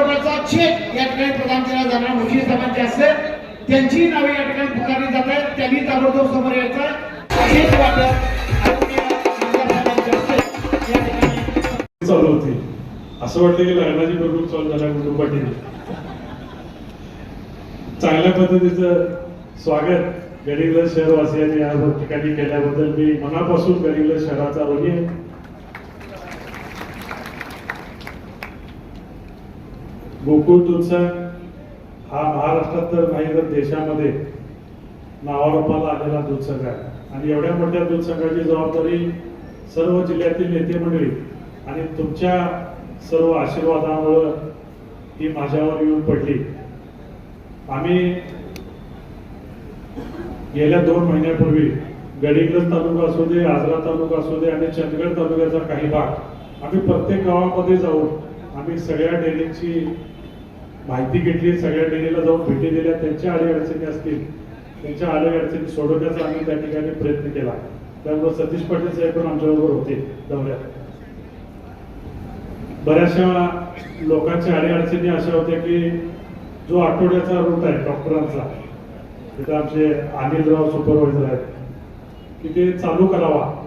करोडाचा check या ठिकाणी प्रदान केला जाणार. मुस्लिम समाजाचे असते त्यांची नावे या ठिकाणी पुकारली जात आहेत. त्यांनी ताबडतोब समोर यायचा. हेच वाटत चालू होते. असं वाटलं की लग्नाची भरपूर चालू झाल्या कुटुंबातील चांगल्या पद्धतीचं स्वागत गरीबला शहरवासियांनी या ठिकाणी केल्याबद्दल मी मनापासून गरीबला शहराचा ऋणी आहे. गोकुळ दूधसंघ हा महाराष्ट्रात तर नाही तर देशामध्ये नावारूपाला आलेला दूधसंघ आहे. आणि एवढ्या मोठ्या दूधसंघाची जबाबदारी सर्व जिल्ह्यातील नेते मंडळी आणि तुमच्या सर्व आशीर्वादामुळं ही माझ्यावर येऊन पडली. आम्ही गेल्या दोन महिन्यापूर्वी गडिंग्रज तालुका असू दे आजरा तालुका असू दे आणि चंदगड तालुक्याचा काही भाग आम्ही प्रत्येक गावामध्ये जाऊन आम्ही सगळ्या डेअरींची माहिती घेतली सगळ्या डेअरीला जाऊन भेटी दिल्या. त्यांच्या अडीअडचणी असतील त्यांच्या अडीअडचणी सोडवण्याचा आम्ही त्या ठिकाणी प्रयत्न केला. त्यामुळे सतीश पाटील साहेब पण आमच्याबरोबर होते. दौऱ्यात. बऱ्याचशा लोकांच्या अडीअडचणी अशा होत्या की जो आठवड्याचा रूट आहे डॉक्टरांचा तिथं आमचे अनिलराव सुपरवायझर आहेत की ते चालू करावा.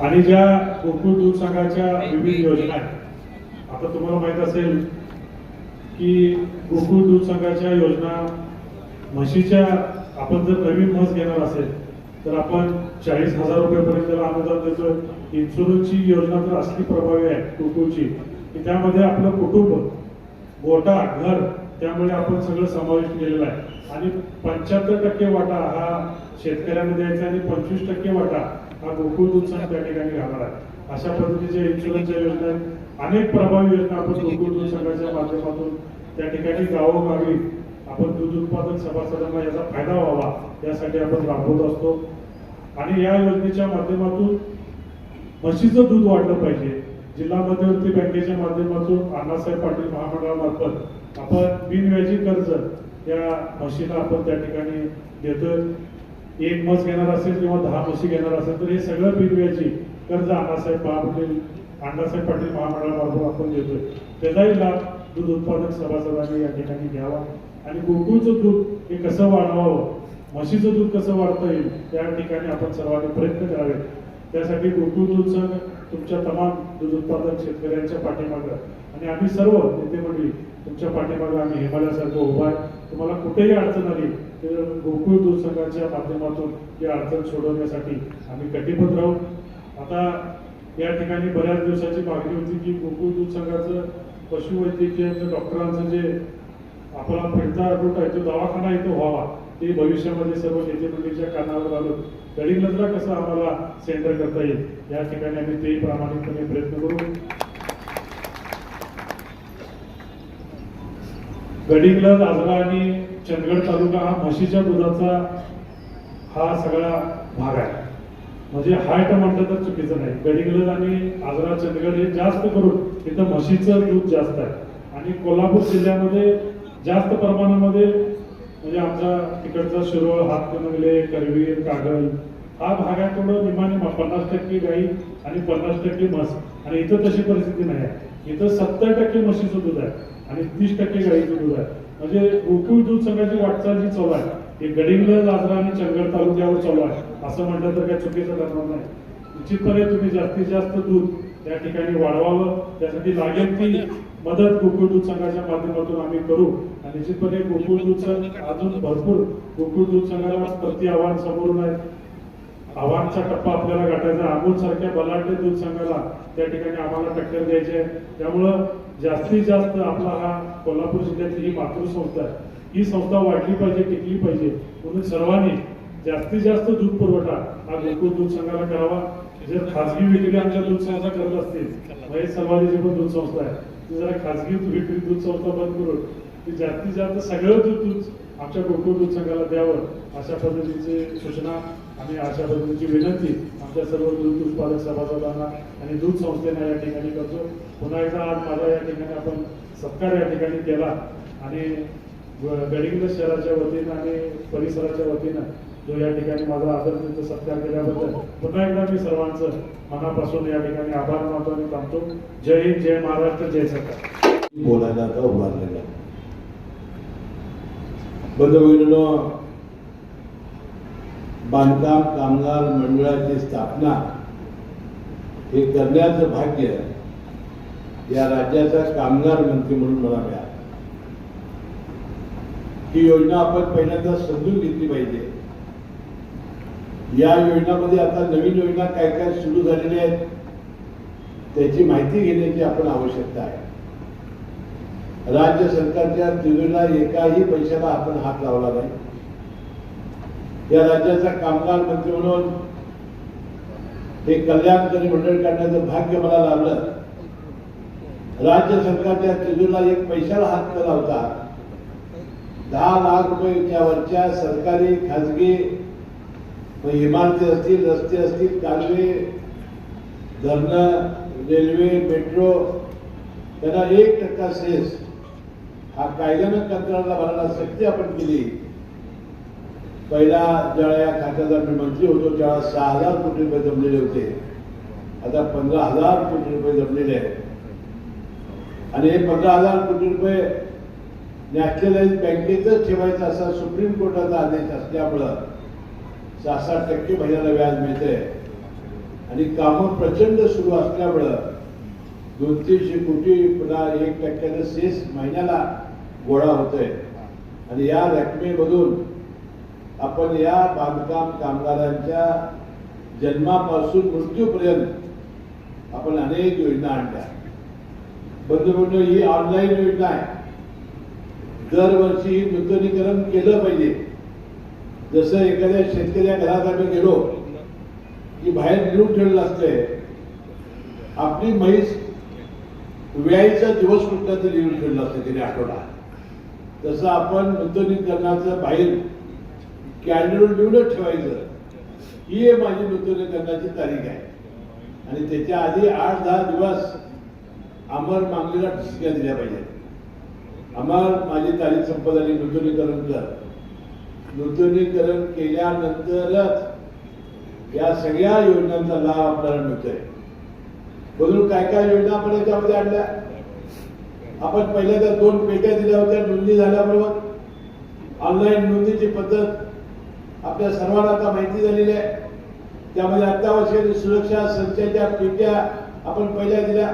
आणि ज्या कोकण दूध संघाच्या विविध योजना आहेत आता तुम्हाला माहीत असेल की गोकुळ दूध संघाच्या योजना म्हशीच्या आपण जर नवीन म्हस घेणार असेल तर आपण चाळीस हजार रुपयापर्यंत त्याला अनुदान देतो इन्शुरन्सची योजना तर असली प्रभावी आहे गोकुळची की त्यामध्ये आपलं कुटुंब गोटा घर त्यामुळे आपण सगळं समाविष्ट केलेलं आहे. आणि पंच्याहत्तर टक्के वाटा हा शेतकऱ्यांना द्यायचा आणि पंचवीस टक्के वाटा हा गोकुळ दूध त्या ठिकाणी राहणार आहे. अशा पद्धतीच्या इन्शुरन्सच्या योजना आहेत. अनेक प्रभावी योजना आपण गोकुळ दूध संघाच्या माध्यमातून त्या ठिकाणी गावोगावी आपण दूध उत्पादक सभासदांना याचा फायदा व्हावा यासाठी आपण राबवत असतो. आणि या योजनेच्या माध्यमातून म्हशीचं दूध वाढलं पाहिजे. जिल्हा मध्यवर्ती बँकेच्या माध्यमातून अण्णासाहेब पाटील महामंडळामार्फत आपण बिनव्याजी कर्ज या म्हशीला आपण त्या ठिकाणी देतोय. एक म्हस घेणार असेल किंवा दहा म्हशी घेणार असेल तर हे सगळं बिनव्याजी कर्ज अण्णासाहेब पाटील अण्णासाहेब पाटील महामंडळामार्फत आपण देतोय. त्याचाही लाभ दूध उत्पादक सभासदांनी या ठिकाणी घ्यावा. आणि गोकुळचं दूध हे कसं वाढवावं म्हशीचं दूध कसं वाढता येईल त्या ठिकाणी आपण सर्वांनी प्रयत्न करावे. त्यासाठी गोकुळ दूध संघ तुमच्या तमाम दूध उत्पादक शेतकऱ्यांच्या पाठीमागं. आणि आम्ही सर्व नेते मंडळी तुमच्या पाठीमागं आम्ही हिमालयासारखं उभा आहे. तुम्हाला कुठेही अडचण आली तर गोकुळ दूध संघाच्या माध्यमातून ही अडचण सोडवण्यासाठी आम्ही कटिबद्ध राहू. आता या ठिकाणी बऱ्याच दिवसाची मागणी होती की गोकुळ दूध संघाचं पशुवैद्यकीय डॉक्टरांचं जे आपला फिरता रूट आहे तो दवाखाना इथं व्हावा ते भविष्यामध्ये सर्व नेते मंडळीच्या कानावर घालून नजरा कसं आम्हाला सेंटर करता येईल या ठिकाणी आम्ही ते प्रामाणिकपणे प्रयत्न करू. गडिंग्लज आजरा आणि चंदगड तालुका हा म्हशीच्या दुधाचा हा सगळा भाग आहे. म्हणजे हायट म्हटलं तर चुकीचं नाही. गडिंगलज आणि आजरा चंदगड हे जास्त करून इथं म्हशीचं दूध जास्त आहे. आणि कोल्हापूर जिल्ह्यामध्ये जास्त प्रमाणामध्ये म्हणजे आमचा तिकडचा शिरोळ हातकणंगले करवीर कागल हा भाग आहे निमाने पन्नास टक्के गाई आणि पन्नास टक्के म्हस. आणि इथं तशी परिस्थिती नाही आहे. इथं सत्तर टक्के म्हशीचं दूध आहे आणि तीस टक्के गाईचं दूध आहे. म्हणजे गोकुळ दूध सगळ्याची वाटचाल जी चालू आहे. हे गडिंग्लज लाजरा आणि चंगड तालुक्यावर चालू आहे. असं म्हटलं तर काही चुकीचं करणार नाही. निश्चितपणे तुम्ही जास्तीत जास्त दूध त्या ठिकाणी वाढवावं. त्यासाठी लागेल ती मदत गोकुळ दूध संघाच्या माध्यमातून आम्ही करू. आणि निश्चितपणे गोकुळ दूध संघ अजून भरपूर गोकुळ दूध संघाला प्रति आव्हान समोरून आहे. आव्हानचा टप्पा आपल्याला गाठायचा अमूल सारख्या बलाढ्य दूध संघाला त्या ठिकाणी आम्हाला टक्कर द्यायची आहे. त्यामुळं जास्तीत जास्त आपला हा कोल्हापूर जिल्ह्यातली ही मातृसंस्था आहे. ही संस्था वाढली पाहिजे टिकली पाहिजे. म्हणून सर्वांनी जास्तीत जास्त दूध पुरवठा हा गोकुळ दूध संघाला करावा. जर खाजगी विक्री आमच्या दूध संस्था करत असतील महेश सर्वांनी जी पण दूध संस्था आहे ती जरा खाजगी विक्री दूध संस्था बंद करून ती जास्तीत जास्त सगळं दूध दूध आमच्या गोकुळ दूध संघाला द्यावं अशा पद्धतीची सूचना आणि अशा पद्धतीची विनंती आमच्या सर्व दूध उत्पादक सभासदांना आणि दूध संस्थेना या ठिकाणी करतो. पुन्हा एकदा आज माझा या ठिकाणी आपण सत्कार या ठिकाणी केला. आणि ग- गडिंग्लज शहराच्या वतीनं आणि परिसराच्या वतीनं जो या ठिकाणी माझा आदरणीय सत्कार केल्याबद्दल पुन्हा एकदा मी सर्वांचं मनापासून या ठिकाणी आभार मानतो आणि थांबतो. जय हिंद जय महाराष्ट्र जय सरकार. बोलायला आता उभारलेला बंधुभगिनीनो बांधकाम कामगार मंडळाची स्थापना हे करण्याचं भाग्य या राज्याचा कामगार मंत्री म्हणून मला मिळाला. ही योजना आपण पहिल्यांदा समजून घेतली पाहिजे. या योजनामध्ये आता नवीन योजना काय काय सुरू झालेल्या आहेत त्याची माहिती घेण्याची आपण आवश्यकता आहे. राज्य सरकारच्या तिजोरीला एकाही पैशाला आपण हात लावला नाही. या राज्याचा कामगार मंत्री म्हणून हे कल्याणकारी मंडळ काढण्याचं भाग्य मला लाभलं. राज्य सरकारच्या तिजूला एक पैशाला हात केला लावता दहा लाख रुपयाच्या वरच्या सरकारी खाजगी इमारती असतील रस्ते असतील कालवे धरणं रेल्वे मेट्रो त्यांना एक टक्का सेस हा कायद्यानं कंत्राटला भरायला सक्ती आपण केली. पहिला ज्या या खात्याचा मी मंत्री होतो त्यावेळा सहा हजार कोटी रुपये जमलेले होते. आता पंधरा हजार कोटी रुपये जमलेले आहेत. आणि हे पंधरा हजार कोटी रुपये नॅशनलाइज बँकेतच ठेवायचं असा सुप्रीम कोर्टाचा आदेश असल्यामुळं सहा सात टक्के महिन्याला व्याज मिळते आणि कामं प्रचंड सुरू असल्यामुळं दोन तीनशे कोटी पुन्हा एक टक्क्यानं सेस महिन्याला गोळा होतोय. आणि या रकमेमधून आपण या बांधकाम कामगारांच्या जन्मापासून मृत्यूपर्यंत आपण अनेक योजना आणल्या. बंधू ही ऑनलाईन योजना आहे. दरवर्षी नूतनीकरण केलं पाहिजे. जसं एखाद्या शेतकऱ्या घरात आम्ही गेलो की बाहेर निरून ठेवलं असतंय आपली म्हैस व्यायचा दिवस कुठला तरी लिहून ठेवलं असतं तिने आठवडा. तसं आपण नूतनीकरणाचं बाहेर कॅलेंडर लिहूनच ठेवायचं ही आहे माझी नूतनीकरणाची तारीख आहे. आणि त्याच्या आधी आठ दहा दिवस अमर मागलेला ठिसक्या दिल्या पाहिजेत. अमर माझी तारीख संपत आली नूतनीकरण कर. नूतनीकरण केल्यानंतरच या सगळ्या योजनांचा लाभ आपल्याला मिळतोय. म्हणून काय काय योजना आपण याच्यामध्ये आणल्या? आपण पहिल्यांदा दोन पेट्या दिल्या होत्या नोंदणी झाल्याबरोबर. ऑनलाईन नोंदणीची पद्धत आपल्या सर्वांना आता माहिती झालेली आहे. त्यामध्ये अत्यावश्यक सुरक्षा संचाच्या पेट्या आपण पहिल्या दिल्या.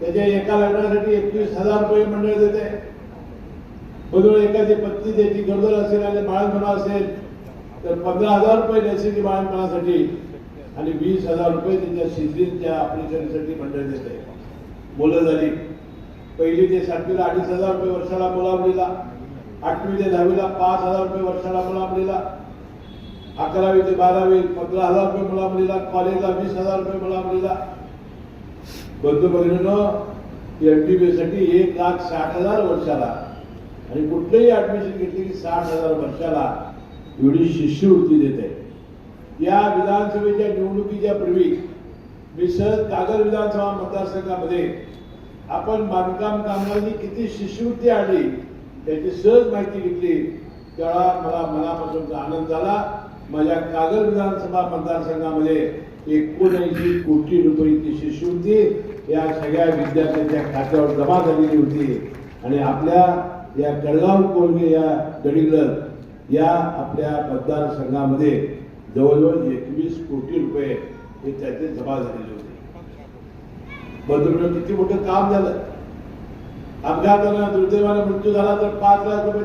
त्याच्या एका लग्नासाठी एकवीस हजार रुपये मंडळ देते. म्हणून एखादी पत्नी त्याची गरोदर असेल आणि बाळणपणा असेल तर पंधरा हजार रुपये नैसर्गिक बाळणपणासाठी आणि वीस हजार रुपये त्यांच्या शिजरीच्या ऑपरेशनसाठी मंडळ देते. मुलं झाली पहिली ते सातवीला अडीच हजार रुपये वर्षाला बोलावलेला. आठवी ते दहावीला पाच हजार रुपये वर्षाला मुलामुलीला. अकरावी ते बारावी पंधरा हजार रुपये मुलामुलीला. कॉलेजला वीस हजार रुपये मुलामुलीला. बंधू टी बी साठी एक लाख साठ हजार वर्षाला. आणि कुठलंही ऍडमिशन घेतली की साठ हजार वर्षाला एवढी शिष्यवृत्ती देते. या विधानसभेच्या निवडणुकीच्या पूर्वी मी सहज कागल विधानसभा मतदारसंघामध्ये आपण बांधकाम कामगारांनी किती शिष्यवृत्ती आणली? त्याची सहज माहिती घेतली त्याला मला मनापासूनचा आनंद झाला. माझ्या कागल विधानसभा मतदारसंघामध्ये एकोणऐंशी कोटी रुपयाची शिष्यवृत्ती या सगळ्या विद्यार्थ्यांच्या खात्यावर जमा झालेली होती. आणि आपल्या या कडगाव कोलगे या गडिग्लर या आपल्या मतदारसंघामध्ये जवळजवळ एकवीस कोटी रुपये हे त्याचे जमा झालेले होते. बंधू किती मोठं काम झालं. अपघातानं दुर्दैवानं मृत्यू झाला तर पाच लाख रुपये